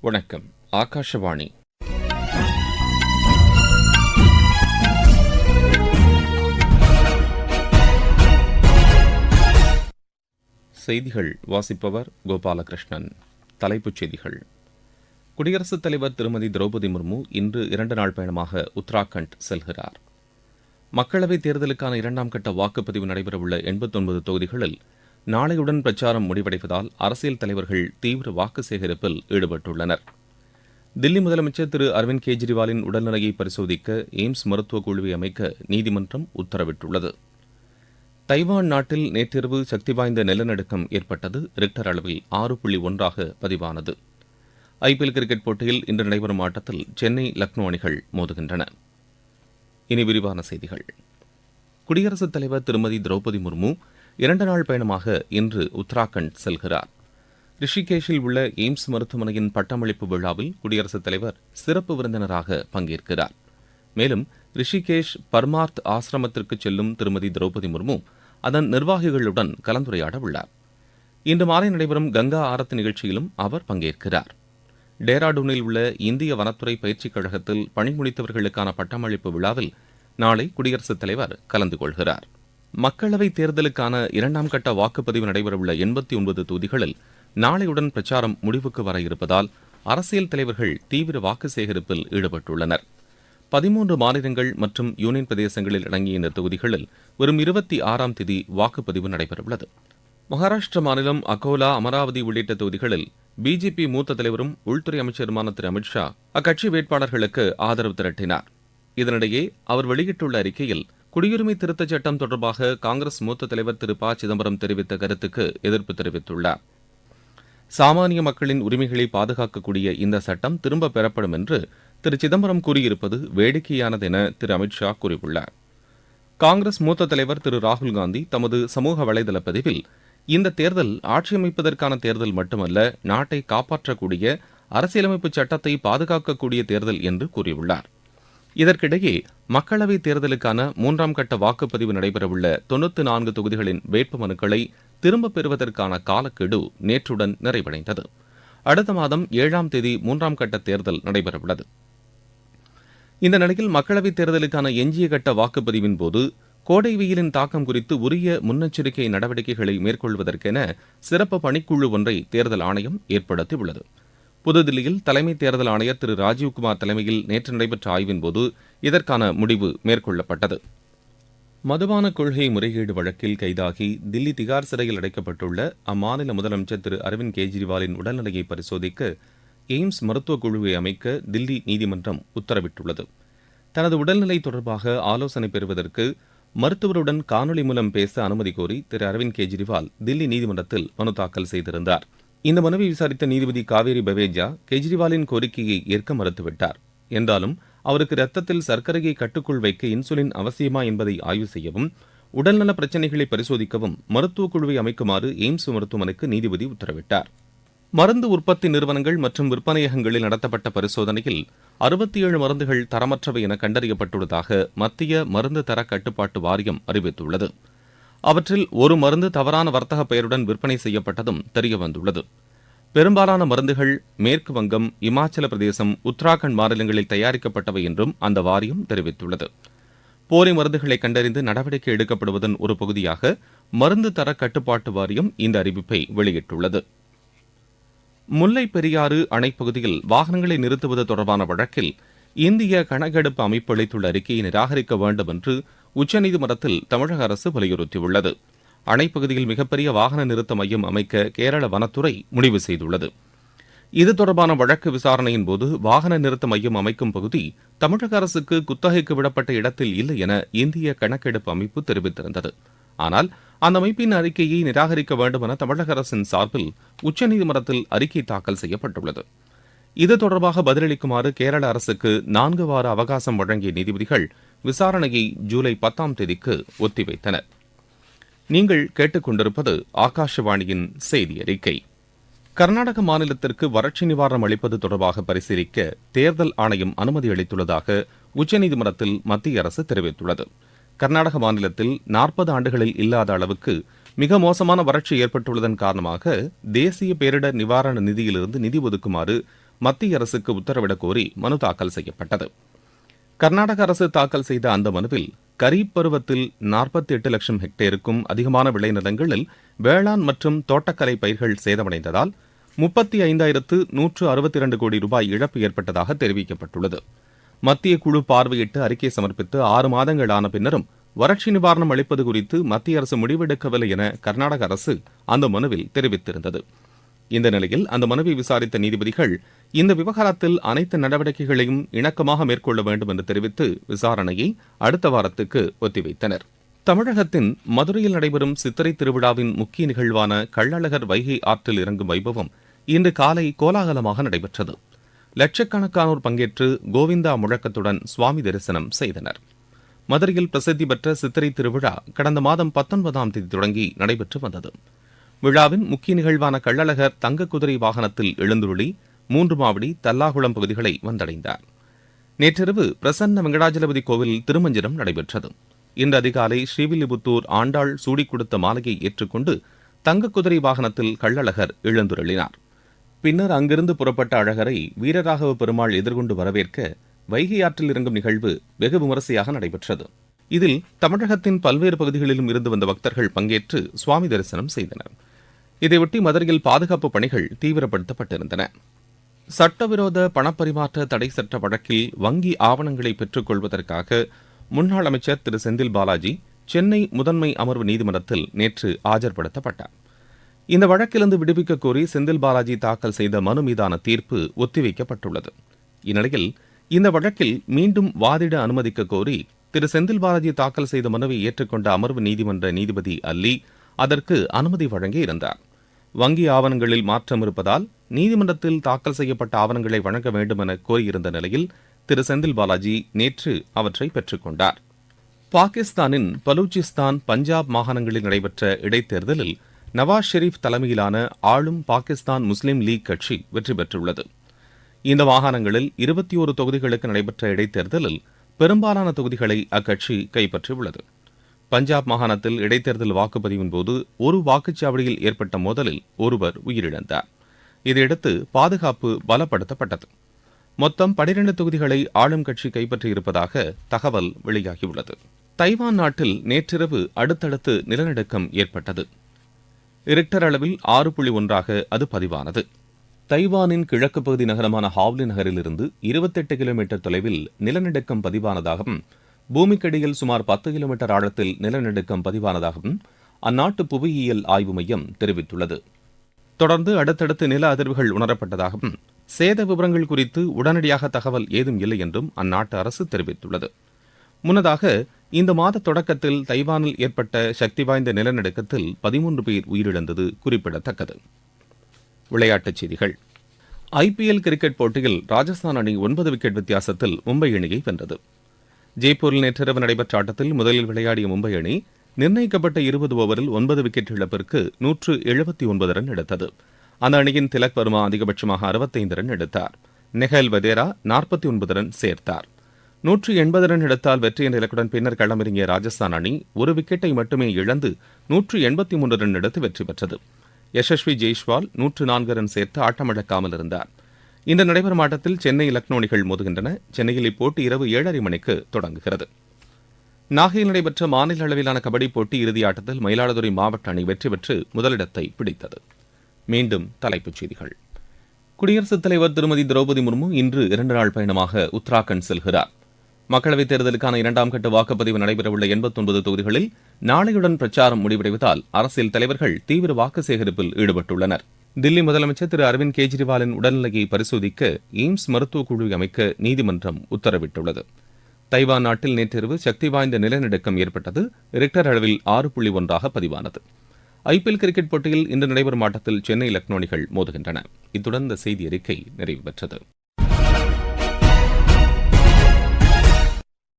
வணக்கம். ஆகாஷவாணி. செய்திகள் வாசிப்பவர் கோபாலகிருஷ்ணன். தலைப்புச் செய்திகள். குடியரசுத் தலைவர் திருமதி திரௌபதி முர்மு இன்று இரண்டு நாள் பயணமாக உத்தராகண்ட் செல்கிறார். மக்களவைத் தேர்தலுக்கான இரண்டாம் கட்ட வாக்குப்பதிவு நடைபெறவுள்ள எண்பத்தொன்பது தொகுதிகளில் நாளையுடன் பிரச்சாரம் முடிவடைவதால் அரசியல் தலைவர்கள் தீவிர வாக்கு சேகரிப்பில் ஈடுபட்டுள்ளனர். தில்லி முதலமைச்சர் திரு அரவிந்த் கெஜ்ரிவாலின் உடல்நிலையை பரிசோதிக்க எய்ம்ஸ் மருத்துவக் குழுவை அமைக்க நீதிமன்றம் உத்தரவிட்டுள்ளது. தைவான் நாட்டில் நேற்றிரவு சக்தி வாய்ந்த நிலநடுக்கம் ஏற்பட்டது. ரிக்டர் அளவில் ஆறு புள்ளி ஒன்றாக பதிவானது. ஐபிஎல் கிரிக்கெட் போட்டியில் இன்று நடைபெறும் ஆட்டத்தில் சென்னை லக்னோ அணிகள் மோதுகின்றன. இனி விரிவான செய்திகள். குடியரசுத் தலைவர் திருமதி திரௌபதி முர்மு இரண்டு நாள் பயணமாக இன்று உத்தராகண்ட் செல்கிறார். ரிஷிகேஷில் உள்ள எய்ம்ஸ் மருத்துவமனையின் பட்டமளிப்பு விழாவில் குடியரசுத் தலைவர் சிறப்பு விருந்தினராக பங்கேற்கிறார். மேலும் ரிஷிகேஷ் பர்மார்த் ஆசிரமத்திற்கு செல்லும் திருமதி திரௌபதி முர்மு அதன் நிர்வாகிகளுடன் கலந்துரையாட உள்ளார். இன்று மாலை நடைபெறும் கங்கா ஆரத்து நிகழ்ச்சியிலும் அவர் பங்கேற்கிறார். டேராடூனில் உள்ள இந்திய வனத்துறை பயிற்சிக் கழகத்தில் பணி முடித்தவர்களுக்கான பட்டமளிப்பு விழாவில் நாளை குடியரசுத் தலைவர் கலந்து கொள்கிறார். மக்களவைத் தேர்தலுக்கான இரண்டாம் கட்ட வாக்குப்பதிவு நடைபெறவுள்ள எண்பத்தி ஒன்பது தொகுதிகளில் நாளையுடன் பிரச்சாரம் முடிவுக்கு வர இருப்பதால் அரசியல் தலைவர்கள் தீவிர வாக்கு சேகரிப்பில் ஈடுபட்டுள்ளனர். பதிமூன்று மாநிலங்கள் மற்றும் யூனியன் பிரதேசங்களில் அடங்கிய இந்த தொகுதிகளில் வரும் இருபத்தி ஆறாம் தேதி வாக்குப்பதிவு நடைபெறவுள்ளது. மகாராஷ்டிர மாநிலம் அகோலா அமராவதி உள்ளிட்ட தொகுதிகளில் பிஜேபி மூத்த தலைவரும் உள்துறை அமைச்சருமான திரு. அமித்ஷா அக்கட்சி வேட்பாளர்களுக்கு ஆதரவு திரட்டினார். இதனிடையே அவர் வெளியிட்டுள்ள அறிக்கையில் குடியுரிமை திருத்தச் சட்டம் தொடர்பாக காங்கிரஸ் மூத்த தலைவர் திரு ப. சிதம்பரம் தெரிவித்த கருத்துக்கு எதிர்ப்பு தெரிவித்துள்ளார். சாமானிய மக்களின் உரிமைகளை பாதுகாக்கக்கூடிய இந்த சட்டம் திரும்ப பெறப்படும் என்று திரு. சிதம்பரம் கூறியிருப்பது வேடிக்கையானது என திரு. அமித்ஷா கூறியுள்ளார். காங்கிரஸ் மூத்த தலைவர் திரு. ராகுல் காந்தி தமது சமூக வலைதள பதிவில் இந்த தேர்தல் ஆட்சியமைப்பதற்கான தேர்தல் மட்டுமல்ல நாட்டை காப்பாற்றக்கூடிய அரசியலமைப்பு சட்டத்தை பாதுகாக்கக்கூடிய தேர்தல் என்று கூறியுள்ளார். இதற்கிடையே மக்களவைத் தேர்தலுக்கான மூன்றாம் கட்ட வாக்குப்பதிவு நடைபெறவுள்ள தொன்னூத்தி நான்கு தொகுதிகளின் வேட்புமனுக்களை திரும்பப் பெறுவதற்கான காலக்கெடு நேற்றுடன் நிறைவடைந்தது. அடுத்த மாதம் ஏழாம் தேதி மூன்றாம் கட்ட தேர்தல் நடைபெறவுள்ளது. இந்த நிலையில் மக்களவைத் தேர்தலுக்கான எஞ்சிய கட்ட வாக்குப்பதிவின் போது கோடை வெயிலின் தாக்கம் குறித்து உரிய முன்னெச்சரிக்கை நடவடிக்கைகளை மேற்கொள்வதற்கென சிறப்பு பணிக்குழு ஒன்றை தேர்தல் ஆணையம் ஏற்படுத்தியுள்ளது. புதுதில்லியில் தலைமை தேர்தல் ஆணையர் திரு ராஜீவ்குமார் தலைமையில் நேற்று நடைபெற்ற ஆய்வின்போது இதற்கான முடிவு மேற்கொள்ளப்பட்டது. மதுபான கொள்கை முறைகேடு வழக்கில் கைதாகி தில்லி திகார் சிறையில் அடைக்கப்பட்டுள்ள அம்மாநில முதலமைச்சர் திரு அரவிந்த் கெஜ்ரிவாலின் உடல்நிலையை பரிசோதிக்க எய்ம்ஸ் மருத்துவக் குழுவை அமைக்க தில்லி நீதிமன்றம் உத்தரவிட்டுள்ளது. தனது உடல்நிலை தொடர்பாக ஆலோசனை பெறுவதற்கு மருத்துவருடன் காணொலி மூலம் பேச அனுமதி கோரி திரு அரவிந்த் கெஜ்ரிவால் தில்லி நீதிமன்றத்தில் மனு தாக்கல் செய்திருந்தார். இந்த மனுவை விசாரித்த நீதிபதி காவேரி பவேஜா கெஜ்ரிவாலின் கோரிக்கையை ஏற்க மறுத்துவிட்டார். என்றாலும் அவருக்கு ரத்தத்தில் சர்க்கரையை கட்டுக்குள் வைக்க இன்சுலின் அவசியமா என்பதை ஆய்வு செய்யவும் உடல்நல பிரச்சினைகளை பரிசோதிக்கவும் மருத்துவக் குழுவை அமைக்குமாறு எய்ம்ஸ் மருத்துவமனைக்கு நீதிபதி உத்தரவிட்டார். மருந்து உற்பத்தி நிறுவனங்கள் மற்றும் விற்பனையகங்களில் நடத்தப்பட்ட பரிசோதனையில் அறுபத்தி ஏழு மருந்துகள் தரமற்றவை என கண்டறியப்பட்டுள்ளதாக மத்திய மருந்து தர கட்டுப்பாட்டு வாரியம் அறிவித்துள்ளது. அவற்றில் ஒரு மருந்து தவறான வர்த்தக பெயருடன் விற்பனை செய்யப்பட்டதும் தெரியவந்துள்ளது பெரும்பாலான மருந்துகள் மேற்கு வங்கம் இமாச்சல பிரதேசம் உத்தராகண்ட் மாநிலங்களில் தயாரிக்கப்பட்டவை என்றும் அந்த வாரியம் தெரிவித்துள்ளது. போலி மருந்துகளை கண்டறிந்து நடவடிக்கை எடுக்கப்படுவதன் ஒரு பகுதியாக மருந்து தர கட்டுப்பாட்டு வாரியம் இந்த அறிவிப்பை வெளியிட்டுள்ளது. முல்லை பெரியாறு அணைப்பகுதியில் வாகனங்களை நிறுத்துவது தொடர்பான வழக்கில் இந்திய கணக்கெடுப்பு அமைப்பு அளித்துள்ள அறிக்கையை நிராகரிக்க வேண்டும் என்று உச்சநீதிமன்றத்தில் தமிழக அரசு வலியுறுத்தியுள்ளது. அணைப்பகுதியில் மிகப்பெரிய வாகன நிறுத்த மையம் அமைக்க கேரள வனத்துறை முடிவு செய்துள்ளது. இது தொடர்பான வழக்கு விசாரணையின் போது வாகன நிறுத்த மையம் அமைக்கும் பகுதி தமிழக அரசுக்கு குத்தகைக்கு விடப்பட்ட இடத்தில் இல்லை என இந்திய கணக்கெடுப்பு அமைப்பு தெரிவித்திருந்தது. ஆனால் அந்த அமைப்பின் அறிக்கையை நிராகரிக்க வேண்டும் என தமிழக அரசின் சார்பில் உச்சநீதிமன்றத்தில் அறிக்கை தாக்கல் செய்யப்பட்டுள்ளது. இது தொடர்பாக பதிலளிக்குமாறு கேரள அரசுக்கு நான்கு வார அவகாசம் வழங்கிய நீதிபதிகள் விசாரணையை ஜூலை பத்தாம் தேதிக்கு ஒத்திவைத்தனர். நீங்கள் கேட்டுக்கொண்டிருப்பது ஆகாஷவாணியின் செய்தி அறிக்கை. கர்நாடக மாநிலத்திற்கு வறட்சி நிவாரணம் அளிப்பது தொடர்பாக பரிசீலிக்க தேர்தல் ஆணையம் அனுமதி அளித்துள்ளதாக உச்சநீதிமன்றத்தில் மத்திய அரசு தெரிவித்துள்ளது. கர்நாடக மாநிலத்தில் நாற்பது ஆண்டுகளில் இல்லாத அளவுக்கு மிக மோசமான வறட்சி ஏற்பட்டுள்ளதன் காரணமாக தேசிய பேரிடர் நிவாரண நிதியிலிருந்து நிதி ஒதுக்குமாறு மத்திய அரசுக்கு உத்தரவிடக் கோரி மனு தாக்கல் செய்யப்பட்டது. கர்நாடக அரசு தாக்கல் செய்த அந்த மனுவில் கரீப் பருவத்தில் நாற்பத்தி எட்டு லட்சம் ஹெக்டேருக்கும் அதிகமான விளைநிலங்களில் வேளாண் மற்றும் தோட்டக்கலை பயிர்கள் சேதமடைந்ததால் முப்பத்தி ஐந்தாயிரத்து நூற்று அறுபத்தி இரண்டு கோடி ரூபாய் இழப்பு ஏற்பட்டதாக தெரிவிக்கப்பட்டுள்ளது. மத்திய குழு பார்வையிட்டு அறிக்கை சமர்ப்பித்து ஆறு மாதங்கள் ஆன பின்னரும் வறட்சி நிவாரணம் அளிப்பது குறித்து மத்திய அரசு முடிவெடுக்கவில்லை என கர்நாடக அரசு அந்த மனுவில் தெரிவித்திருந்தது. இந்த நிலையில் அந்த மனுவை விசாரித்த நீதிபதிகள் இந்த விவகாரத்தில் அனைத்து நடவடிக்கைகளையும் இணக்கமாக மேற்கொள்ள வேண்டும் என்று தெரிவித்து விசாரணையை அடுத்த வாரத்துக்கு ஒத்திவைத்தனர். தமிழகத்தின் மதுரையில் நடைபெறும் சித்திரை திருவிழாவின் முக்கிய நிகழ்வான கள்ளழகர் வைகை ஆற்றில் இறங்கும் வைபவம் இன்று காலை கோலாகலமாக நடைபெற்றது. லட்சக்கணக்கானோர் பங்கேற்று கோவிந்தா முழக்கத்துடன் சுவாமி தரிசனம் செய்தனர். மதுரையில் பிரசித்தி பெற்ற சித்திரை திருவிழா கடந்த மாதம் பத்தொன்பதாம் தேதி தொடங்கி நடைபெற்று வந்தது. விழாவின் முக்கிய நிகழ்வான கள்ளழகர் தங்க குதிரை வாகனத்தில் எழுந்துருளி மூன்று மாவடி தல்லாகுளம் பகுதிகளை வந்தடைந்தார். நேற்றிரவு பிரசன்ன வெங்கடாஜலபதி கோவிலில் திருமஞ்சனம் நடைபெற்றது. இன்று அதிகாலை ஸ்ரீவில்லிபுத்தூர் ஆண்டாள் சூடிக் கொடுத்த மாலையை ஏற்றுக்கொண்டு தங்க குதிரை வாகனத்தில் கள்ளழகர் எழுந்துருளினார். பின்னர் அங்கிருந்து புறப்பட்ட அழகரை வீரராகவ பெருமாள் எதிர்கொண்டு வரவேற்க வைகை ஆற்றில் இறங்கும் நிகழ்வு வெகு விமரிசையாக நடைபெற்றது. இதில் தமிழகத்தின் பல்வேறு பகுதிகளிலும் இருந்து வந்த பக்தர்கள் பங்கேற்று சுவாமி தரிசனம் செய்தனர். இதையொட்டி மதுரையில் பாதுகாப்பு பணிகள் தீவிரப்படுத்தப்பட்டிருந்தன. சட்டவிரோத பணப்பரிமாற்ற தடை சட்ட வழக்கில் வங்கி ஆவணங்களை பெற்றுக் கொள்வதற்காக முன்னாள் அமைச்சர் திரு செந்தில் பாலாஜி சென்னை முதன்மை அமர்வு நீதிமன்றத்தில் நேற்று ஆஜர்படுத்தப்பட்டார். இந்த வழக்கிலிருந்து விடுவிக்க கோரி செந்தில் பாலாஜி தாக்கல் செய்த மனு மீதான தீர்ப்பு ஒத்திவைக்கப்பட்டுள்ளது. இந்நிலையில் இந்த வழக்கில் மீண்டும் வாதிட அனுமதிக்க கோரி திரு செந்தில் பாலாஜி தாக்கல் செய்த மனுவை ஏற்றுக்கொண்ட அமர்வு நீதிமன்ற நீதிபதி அல்லி அதற்கு அனுமதி வழங்கியிருந்தார். வங்கி ஆவணங்களில் மாற்றம் இருப்பதால் நீதிமன்றத்தில் தாக்கல் செய்யப்பட்ட ஆவணங்களை வழங்க வேண்டும் என கோரியிருந்த நிலையில் திரு. செந்தில் பாலாஜி நேற்று அவற்றை பெற்றுக்கொண்டார் பாகிஸ்தானின் பலூச்சிஸ்தான் பஞ்சாப் மாகாணங்களில் நடைபெற்ற இடைத்தேர்தலில் நவாஸ் ஷெரீப் தலைமையிலான ஆளும் பாகிஸ்தான் முஸ்லீம் லீக் கட்சி வெற்றி பெற்றுள்ளது. இந்த மாகாணங்களில் இருபத்தி ஒரு தொகுதிகளுக்கு நடைபெற்ற இடைத்தேர்தலில் பெரும்பாலான தொகுதிகளை அக்கட்சி கைப்பற்றியுள்ளது. பஞ்சாப் மாகாணத்தில் இடைத்தேர்தல் வாக்குப்பதிவின் போது ஒரு வாக்குச்சாவடியில் ஏற்பட்ட மோதலில் ஒருவர் உயிரிழந்தார். இதையடுத்து பாதுகாப்பு பலப்படுத்தப்பட்டது. மொத்தம் பனிரெண்டு தொகுதிகளை ஆளும் கட்சி கைப்பற்றியிருப்பதாக தகவல் வெளியாகியுள்ளது. தைவான் நாட்டில் நேற்றிரவு அடுத்தடுத்து நிலநடுக்கம் ஏற்பட்டது. ரிக்டர் அளவில் ஆறு புள்ளி ஒன்றாக அது பதிவானது. தைவானின் கிழக்கு பகுதி நகரமான ஹாவ்லி நகரிலிருந்து இருபத்தெட்டு கிலோமீட்டர் தொலைவில் நிலநடுக்கம் பதிவானதாகவும் பூமிக்கடியில் சுமார் பத்து கிலோமீட்டர் ஆழத்தில் நிலநடுக்கம் பதிவானதாகவும் அந்நாட்டு புவியியல் ஆய்வு மையம் தெரிவித்துள்ளது. தொடர்ந்து அடுத்தடுத்து நில அதிர்வுகள் உணரப்பட்டதாகவும் சேத விவரங்கள் குறித்து உடனடியாக தகவல் ஏதும் இல்லை என்றும் அந்நாட்டு அரசு தெரிவித்துள்ளது. முன்னதாக இந்த மாத தொடக்கத்தில் தைவானில் ஏற்பட்ட சக்தி வாய்ந்த நிலநடுக்கத்தில் பதிமூன்று பேர் உயிரிழந்தது குறிப்பிடத்தக்கது. விளையாட்டுச் செய்திகள். ஐபிஎல் கிரிக்கெட் போட்டியில் ராஜஸ்தான் அணி ஒன்பது விக்கெட் வித்தியாசத்தில் மும்பை அணியை வென்றது. ஜெய்ப்பூரில் நேற்றிரவு நடைபெற்ற ஆட்டத்தில் முதலில் விளையாடிய மும்பை அணி நிர்ணயிக்கப்பட்ட இருபது ஓவரில் ஒன்பது விக்கெட் இழப்பிற்கு நூற்று எழுபத்தி ஒன்பது ரன் எடுத்தது. அந்த அணியின் திலக் வர்மா அதிகபட்சமாக அறுபத்தைந்து ரன் எடுத்தார். நெஹல் வதேரா நாற்பத்தி ஒன்பது ரன் சேர்த்தார். நூற்று எண்பது ரன் எடுத்தால் வெற்றி என்ற இலக்குடன் பின்னர் களமிறங்கிய ராஜஸ்தான் அணி ஒரு விக்கெட்டை மட்டுமே இழந்து நூற்று எண்பத்தி மூன்று ரன் எடுத்து வெற்றி பெற்றது. யசஸ்வி ஜெய்ஷ்வால் நூற்று நான்கு ரன் சேர்த்து ஆட்டமிழக்காமல் இருந்தார். இன்று நடைபெறும் ஆட்டத்தில் சென்னை லக்னோ அணிகள் மோதுகின்றன. சென்னையில் இப்போட்டி இரவு ஏழரை மணிக்கு தொடங்குகிறது. நாகையில் நடைபெற்ற மாநில அளவிலான கபடி போட்டி இறுதி ஆட்டத்தில் மயிலாடுதுறை மாவட்ட அணி வெற்றி பெற்று முதலிடத்தை பிடித்தது. மீண்டும் தலைப்புச் செய்திகள். குடியரசுத் தலைவர் திருமதி திரௌபதி முர்மு இன்று இரண்டு நாள் பயணமாக உத்தராகண்ட் செல்கிறார். மக்களவைத் தேர்தலுக்கான இரண்டாம் கட்ட வாக்குப்பதிவு நடைபெறவுள்ள எண்பத்தொன்பது தொகுதிகளில் நாளையுடன் பிரச்சாரம் முடிவடைவதால் அரசியல் தலைவர்கள் தீவிர வாக்கு சேகரிப்பில் ஈடுபட்டுள்ளனர். தில்லி முதலமைச்சர் திரு அரவிந்த் கெஜ்ரிவாலின் உடல்நிலையை பரிசோதிக்க எய்ம்ஸ் மருத்துவக் குழு அமைக்க நீதிமன்றம் உத்தரவிட்டுள்ளது. தைவான் நாட்டில் நேற்றிரவு சக்தி வாய்ந்த நிலநடுக்கம் ஏற்பட்டது. ரிக்டர் அளவில் ஆறு புள்ளி ஒன்றாக பதிவானது. ஐபிஎல் கிரிக்கெட் போட்டியில் இன்று நடைபெறும் ஆட்டத்தில் சென்னை லக்னோ அணிகள் மோதுகின்றன. இத்துடன் இந்த செய்தி அறிக்கை நிறைவு பெற்றது.